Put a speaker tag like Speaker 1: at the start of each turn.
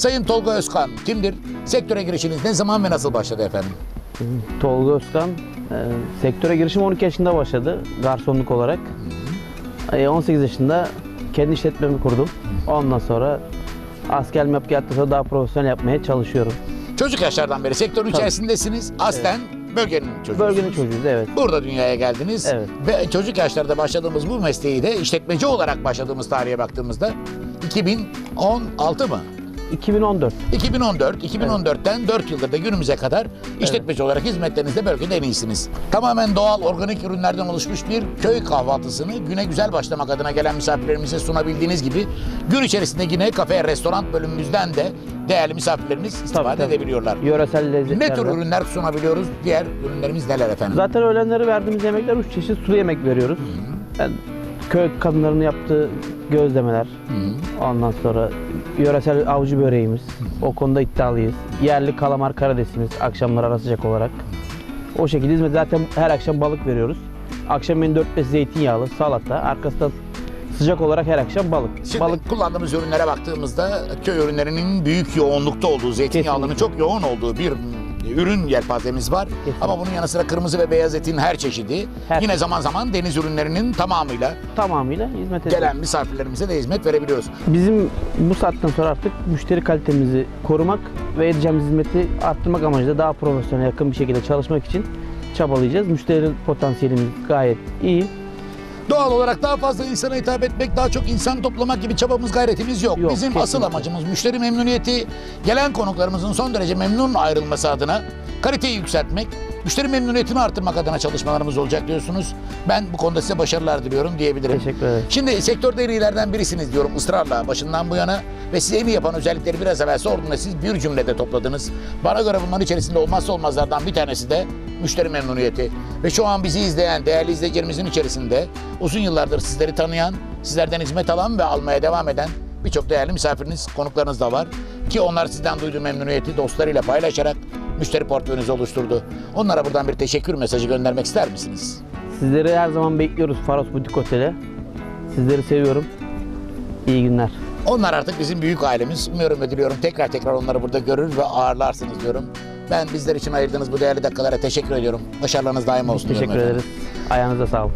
Speaker 1: Sayın Tolga Özkan kimdir? Sektöre girişiniz ne zaman ve nasıl başladı efendim?
Speaker 2: Tolga Özkan. e, sektöre girişim 12 yaşında başladı garsonluk olarak. E, 18 yaşında kendi işletmemi kurdum. Ondan sonra yapıp geldikten sonra daha profesyonel yapmaya çalışıyorum.
Speaker 1: Çocuk yaşlardan beri sektörün içerisindesiniz. Aslen bölgenin çocuğusunuz.
Speaker 2: Bölgenin çocuğuyuz evet.
Speaker 1: Burada dünyaya geldiniz
Speaker 2: Evet.
Speaker 1: ve çocuk yaşlarda başladığımız bu mesleği de işletmeci olarak başladığımız tarihe baktığımızda 2016 mı?
Speaker 2: 2014.
Speaker 1: 2014, 2014'ten 4 yıldır da günümüze kadar işletmeci olarak hizmetlerinizde bölgede en iyisiniz. Tamamen doğal organik ürünlerden oluşmuş bir köy kahvaltısını güne güzel başlamak adına gelen misafirlerimize sunabildiğiniz gibi gün içerisinde yine kafe, restoran bölümümüzden de değerli misafirlerimiz istifade
Speaker 2: tabii.
Speaker 1: edebiliyorlar.
Speaker 2: Yöresel lezzetlerden.
Speaker 1: Ne tür ürünler sunabiliyoruz? Diğer ürünlerimiz neler efendim?
Speaker 2: Zaten öğlenleri verdiğimiz yemekler 3 çeşit sulu yemek veriyoruz. Yani köy kadınlarının yaptığı gözlemeler. Ondan sonra yöresel avcı böreğimiz. O konuda iddialıyız. Yerli kalamar karidesimiz akşamlar ara sıcak olarak. O şekilde hizmet. Zaten her akşam balık veriyoruz. Akşamleyin 4-5 zeytinyağlı, salata. Arkasından sıcak olarak her akşam balık.
Speaker 1: Şimdi
Speaker 2: balık
Speaker 1: kullandığımız ürünlere baktığımızda köy ürünlerinin büyük yoğunlukta olduğu, zeytinyağlının çok yoğun olduğu bir ürün yelpazemiz var. Ama bunun yanı sıra kırmızı ve beyaz etin her çeşidi.
Speaker 2: Her
Speaker 1: Yine
Speaker 2: çeşit.
Speaker 1: zaman zaman deniz ürünlerinin tamamıyla
Speaker 2: tamamıyla hizmet ediyoruz.
Speaker 1: gelen misafirlerimize de hizmet verebiliyoruz.
Speaker 2: Bizim bu saatten sonra artık müşteri kalitemizi korumak ve edeceğimiz hizmeti arttırmak amacıyla daha profesyonel yakın bir şekilde çalışmak için çabalayacağız. Müşteri potansiyelimiz gayet iyi.
Speaker 1: Doğal olarak daha fazla insana hitap etmek, daha çok insan toplamak gibi çabamız, gayretimiz yok.
Speaker 2: Yok,
Speaker 1: Bizim asıl
Speaker 2: kesinlikle.
Speaker 1: amacımız müşteri memnuniyeti, gelen konuklarımızın son derece memnun ayrılması adına kaliteyi yükseltmek, müşteri memnuniyetini arttırmak adına çalışmalarımız olacak diyorsunuz. Ben bu konuda size başarılar diliyorum diyebilirim.
Speaker 2: Teşekkür ederim.
Speaker 1: Şimdi sektörde en iyilerden birisiniz diyorum ısrarla başından bu yana ve size en iyi yapan özellikleri biraz evvel sorduğumda siz bir cümlede topladınız. Bana göre bunların içerisinde olmazsa olmazlardan bir tanesi de müşteri memnuniyeti. Ve şu an bizi izleyen değerli izleyicilerimizin içerisinde uzun yıllardır sizleri tanıyan, sizlerden hizmet alan ve almaya devam eden birçok değerli misafiriniz, konuklarınız da var. Ki onlar sizden duyduğu memnuniyeti dostlarıyla paylaşarak müşteri portföyünüzü oluşturdu. Onlara buradan bir teşekkür mesajı göndermek ister misiniz?
Speaker 2: Sizleri her zaman bekliyoruz Faros Butik Otel'e. Sizleri seviyorum. İyi günler.
Speaker 1: Onlar artık bizim büyük ailemiz. Umuyorum ve diliyorum tekrar tekrar onları burada görür ve ağırlarsınız diyorum. Ben bizler için ayırdığınız bu değerli dakikalara teşekkür ediyorum. Başarılarınız daim olsun
Speaker 2: Teşekkür ederiz. Ayağınıza sağlık.